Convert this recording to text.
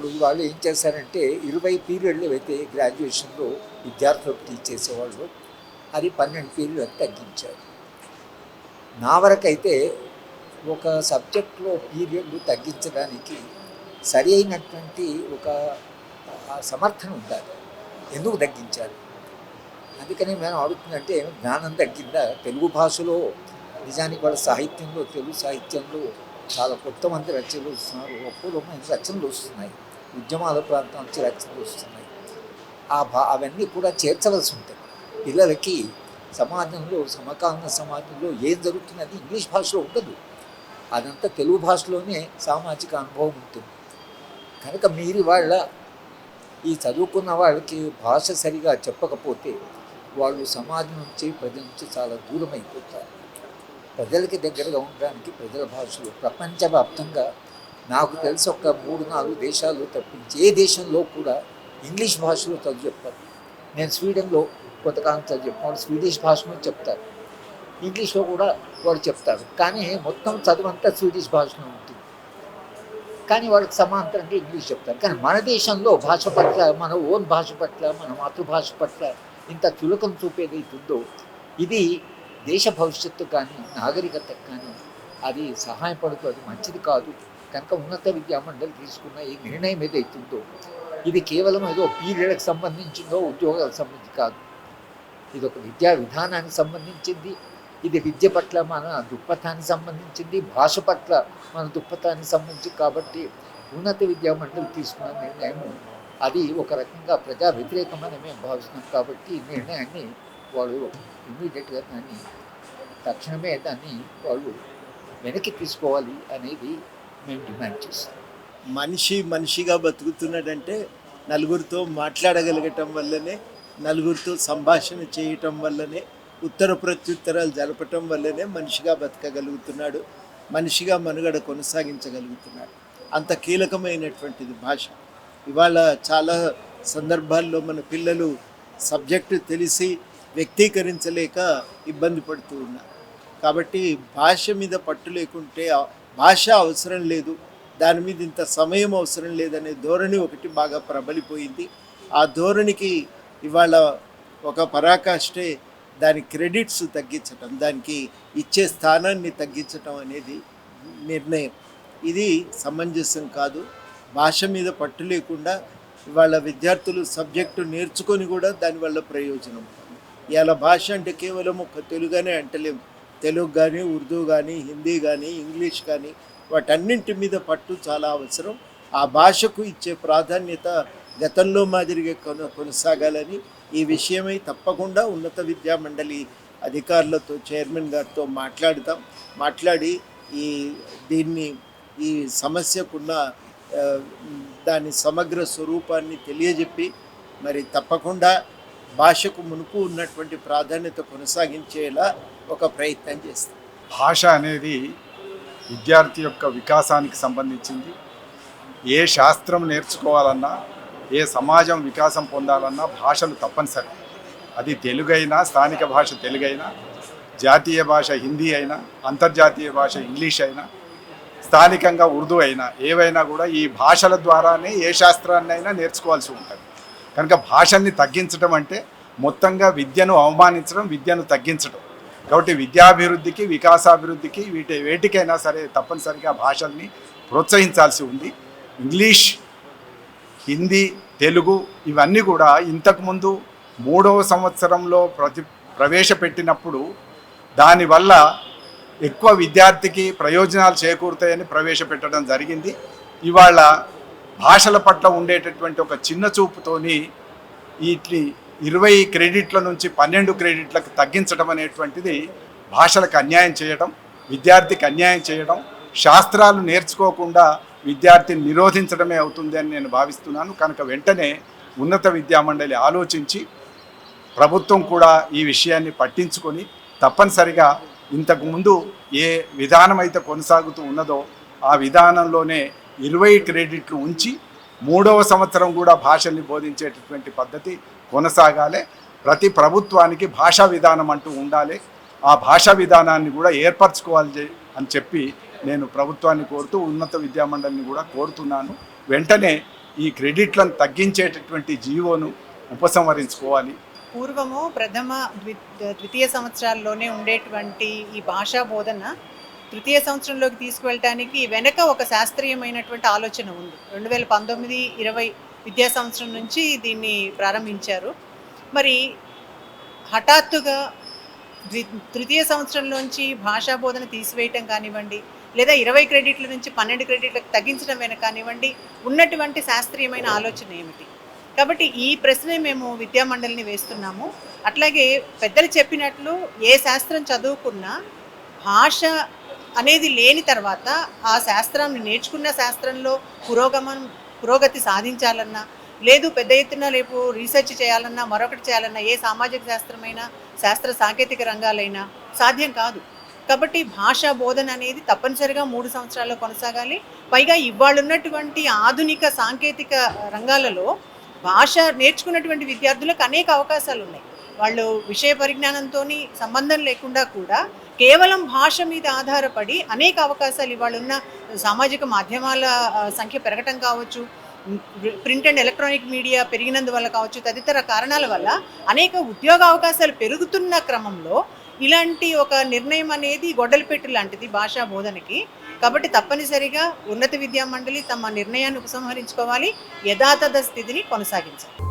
వాళ్ళు వాళ్ళు ఏం చేశారంటే ఇరవై పీరియడ్లు అయితే గ్రాడ్యుయేషన్లో విద్యార్థులకు టీచ్ చేసేవాళ్ళు అది పన్నెండు పీరియడ్ తగ్గించారు. నా వరకైతే ఒక సబ్జెక్ట్లో పీరియడ్లు తగ్గించడానికి సరి అయినటువంటి ఒక సమర్థన ఉండాలి. ఎందుకు తగ్గించాలి? అందుకని మేము అడుగుతుందంటే జ్ఞానం తగ్గిందా? తెలుగు భాషలో నిజానికి వాళ్ళ సాహిత్యంలో తెలుగు సాహిత్యంలో చాలా కొత్త మంది రచనలు వస్తున్నారు. అపూర్వమైన రచనలు వస్తున్నాయి. ఉద్యమాల ప్రాంతం నుంచి రచనలు వస్తున్నాయి. ఆ భా అవన్నీ కూడా చేర్చవలసి ఉంటుంది. పిల్లలకి సమాజంలో సమకాలీన సమాజంలో ఏం జరుగుతున్నది ఇంగ్లీష్ భాషలో ఉండదు. అదంతా తెలుగు భాషలోనే సామాజిక అనుభవం ఉంటుంది. కనుక మీరు వాళ్ళ ఈ చదువుకున్న వాళ్ళకి భాష సరిగా చెప్పకపోతే వాళ్ళు సమాజం నుంచి ప్రజల నుంచి చాలా దూరం అయిపోతారు ప్రజలకి దగ్గరగా ఉండడానికి ప్రజల భాషలు ప్రపంచవ్యాప్తంగా నాకు తెలిసి ఒక మూడు నాలుగు దేశాలు తప్పించి. ఏ దేశంలో కూడా ఇంగ్లీష్ భాషలో చదువు చెప్తారు. నేను స్వీడన్లో కొంతకాలం చదువు చెప్పాను స్వీడిష్ భాషలో చెప్తారు. ఇంగ్లీష్లో కూడా వాళ్ళు చెప్తారు. కానీ మొత్తం చదువంతా స్వీడిష్ భాషలో ఉంటుంది. కానీ వాళ్ళకి సమాంతరంగా ఇంగ్లీష్ చెప్తారు. కానీ మన దేశంలో భాష పట్ల మన ఓన్ భాష పట్ల మన మాతృభాష పట్ల ఇంత చులకం ఉందో ఇది దేశ భవిష్యత్తు కానీ నాగరికతకు కానీ అది సహాయపడుతూ అది మంచిది కాదు. కనుక ఉన్నత విద్యా మండలి తీసుకున్న ఈ నిర్ణయం ఏదైతుందో ఇది కేవలం ఏదో పీరియడ్కి సంబంధించిందో ఉద్యోగాలకు సంబంధించి కాదు. ఇది ఒక విద్యా విధానానికి సంబంధించింది ఇది విద్య పట్ల మన దృక్పథానికి సంబంధించింది భాష పట్ల మన దృక్పథానికి సంబంధించి కాబట్టి ఉన్నత విద్యా మండలి తీసుకున్న నిర్ణయం అది ఒక రకంగా ప్రజా వ్యతిరేకమని మేము భావిస్తున్నాం కాబట్టి ఈ నిర్ణయాన్ని వాళ్ళు ఇమీడియట్గా దాన్ని తక్షణమే దాన్ని వాళ్ళు వెనక్కి తీసుకోవాలి అనేది మేము డిమాండ్ చేస్తాం. మనిషి మనిషిగా బతుకుతున్నాడంటే నలుగురితో మాట్లాడగలగటం వల్లనే నలుగురితో సంభాషణ చేయటం వల్లనే ఉత్తర ప్రత్యుత్తరాలు జరపటం వల్లనే మనిషిగా బతకగలుగుతున్నాడు మనిషిగా మనుగడ కొనసాగించగలుగుతున్నాడు. అంత కీలకమైనటువంటిది భాష. ఇవాళ చాలా సందర్భాల్లో మన పిల్లలు సబ్జెక్టు తెలిసి వ్యక్తీకరించలేక ఇబ్బంది పడుతూ ఉన్నారు. కాబట్టి భాష మీద పట్టు లేకుంటే భాష అవసరం లేదు. దాని మీద ఇంత సమయం అవసరం లేదనే ధోరణి ఒకటి బాగా ప్రబలిపోయింది. ఆ ధోరణికి ఇవాళ ఒక పరాకాష్టే దాని క్రెడిట్స్ తగ్గించటం దానికి ఇచ్చే స్థానాన్ని తగ్గించటం అనేది నిర్ణయం. ఇది సమంజసం కాదు. భాష మీద పట్టు లేకుండా ఇవాళ విద్యార్థులు సబ్జెక్టు నేర్చుకొని కూడా దానివల్ల ప్రయోజనం. ఇవాళ భాష అంటే కేవలం ఒక తెలుగునే అంటలేము. తెలుగు కానీ ఉర్దూ కానీ హిందీ కానీ ఇంగ్లీష్ కానీ వాటన్నింటి మీద పట్టు చాలా అవసరం. ఆ భాషకు ఇచ్చే ప్రాధాన్యత గతంలో మాదిరిగా కొన కొనసాగాలని ఈ విషయమై తప్పకుండా ఉన్నత విద్యా మండలి అధికారులతో చైర్మన్ గారితో మాట్లాడుతాం మాట్లాడి ఈ దీన్ని ఈ సమస్యకున్న దాని సమగ్ర స్వరూపాన్ని తెలియజెప్పి మరి తప్పకుండా భాషకు మునుపు ఉన్నటువంటి ప్రాధాన్యత కొనసాగించేలా ఒక ప్రయత్నం చేస్తాం. భాష అనేది విద్యార్థి యొక్క వికాసానికి సంబంధించింది. ఏ శాస్త్రం నేర్చుకోవాలన్నా ఏ సమాజం వికాసం పొందాలన్నా భాషలు తప్పనిసరి. అది తెలుగైనా స్థానిక భాష తెలుగైనా జాతీయ భాష హిందీ అయినా అంతర్జాతీయ భాష ఇంగ్లీష్ అయినా స్థానికంగా ఉర్దూ అయినా ఏవైనా కూడా ఈ భాషల ద్వారానే ఏ శాస్త్రాన్నైనా నేర్చుకోవాల్సి ఉంటుంది. కనుక భాషల్ని తగ్గించడం అంటే మొత్తంగా విద్యను అవమానించడం విద్యను తగ్గించడం కాబట్టి విద్యాభివృద్ధికి వికాసాభివృద్ధికి వీటి వేటికైనా సరే తప్పనిసరిగా భాషల్ని ప్రోత్సహించాల్సి ఉంది. ఇంగ్లీష్ హిందీ తెలుగు ఇవన్నీ కూడా ఇంతకుముందు మూడవ సంవత్సరంలో ప్రతి ప్రవేశపెట్టినప్పుడు దానివల్ల ఎక్కువ విద్యార్థికి ప్రయోజనాలు చేకూరుతాయని ప్రవేశపెట్టడం జరిగింది. ఇవాళ భాషల పట్ల ఉండేటటువంటి ఒక చిన్న చూపుతోని వీటి ఇరవై క్రెడిట్ల నుంచి పన్నెండు క్రెడిట్లకు తగ్గించడం అనేటువంటిది భాషలకు అన్యాయం చేయడం విద్యార్థికి అన్యాయం చేయడం శాస్త్రాలు నేర్చుకోకుండా విద్యార్థిని నిరోధించడమే అవుతుంది అని నేను భావిస్తున్నాను. కనుక వెంటనే ఉన్నత విద్యామండలి ఆలోచించి ప్రభుత్వం కూడా ఈ విషయాన్ని పట్టించుకొని తప్పనిసరిగా ఇంతకుముందు ఏ విధానం అయితే కొనసాగుతూ ఉన్నదో ఆ విధానంలోనే ఇరవై క్రెడిట్లు ఉంచి మూడవ సంవత్సరం కూడా భాషల్ని బోధించేటటువంటి పద్ధతి కొనసాగాలి. ప్రతి ప్రభుత్వానికి భాషా విధానం అంటూ ఉండాలి. ఆ భాషా విధానాన్ని కూడా ఏర్పరచుకోవాలి అని చెప్పి నేను ప్రభుత్వాన్ని కోరుతూ ఉన్నత విద్యామండలిని కూడా కోరుతున్నాను. వెంటనే ఈ క్రెడిట్లను తగ్గించేటటువంటి జీవోను ఉపసంహరించుకోవాలి. పూర్వము ప్రథమ ద్వి ద్వితీయ సంవత్సరాల్లోనే ఉండేటువంటి ఈ భాషా బోధన తృతీయ సంవత్సరంలోకి తీసుకువెళ్ళటానికి వెనక ఒక శాస్త్రీయమైనటువంటి ఆలోచన ఉంది. రెండు వేల పంతొమ్మిది ఇరవై విద్యా సంవత్సరం నుంచి దీన్ని ప్రారంభించారు. మరి హఠాత్తుగా ద్వి తృతీయ సంవత్సరంలోంచి భాషా బోధన తీసివేయటం కానివ్వండి లేదా ఇరవై క్రెడిట్ల నుంచి పన్నెండు క్రెడిట్లకు తగ్గించడం వెనక కానివ్వండి ఉన్నటువంటి శాస్త్రీయమైన ఆలోచన ఏమిటి? కాబట్టి ఈ ప్రశ్నే మేము విద్యామండలిని వేస్తున్నాము. అట్లాగే పెద్దలు చెప్పినట్లు ఏ శాస్త్రం చదువుకున్నా భాష అనేది లేని తర్వాత ఆ శాస్త్రాన్ని నేర్చుకున్న శాస్త్రంలో పురోగమనం పురోగతి సాధించాలన్నా లేదు పెద్ద ఎత్తున రేపు రీసెర్చ్ చేయాలన్నా మరొకటి చేయాలన్నా ఏ సామాజిక శాస్త్రమైనా శాస్త్ర సాంకేతిక రంగాలైనా సాధ్యం కాదు. కాబట్టి భాషా బోధన అనేది తప్పనిసరిగా మూడు సంవత్సరాల్లో కొనసాగాలి. పైగా ఇవాళ ఉన్నటువంటి ఆధునిక సాంకేతిక రంగాలలో భాష నేర్చుకున్నటువంటి విద్యార్థులకు అనేక అవకాశాలు ఉన్నాయి వాళ్ళు విషయ పరిజ్ఞానంతో సంబంధం లేకుండా కూడా కేవలం భాష మీద ఆధారపడి అనేక అవకాశాలు ఇవాళ ఉన్న సామాజిక మాధ్యమాల సంఖ్య పెరగటం కావచ్చు ప్రింట్ అండ్ ఎలక్ట్రానిక్ మీడియా పెరిగినందువల్ల కావచ్చు తదితర కారణాల వల్ల అనేక ఉద్యోగ అవకాశాలు పెరుగుతున్న క్రమంలో ఇలాంటి ఒక నిర్ణయం అనేది గొడ్డలిపెట్టు లాంటిది భాషా బోధనకి. కాబట్టి తప్పనిసరిగా ఉన్నత విద్యా మండలి తమ నిర్ణయాన్ని ఉపసంహరించుకోవాలి యథాతథ స్థితిని కొనసాగించాలి.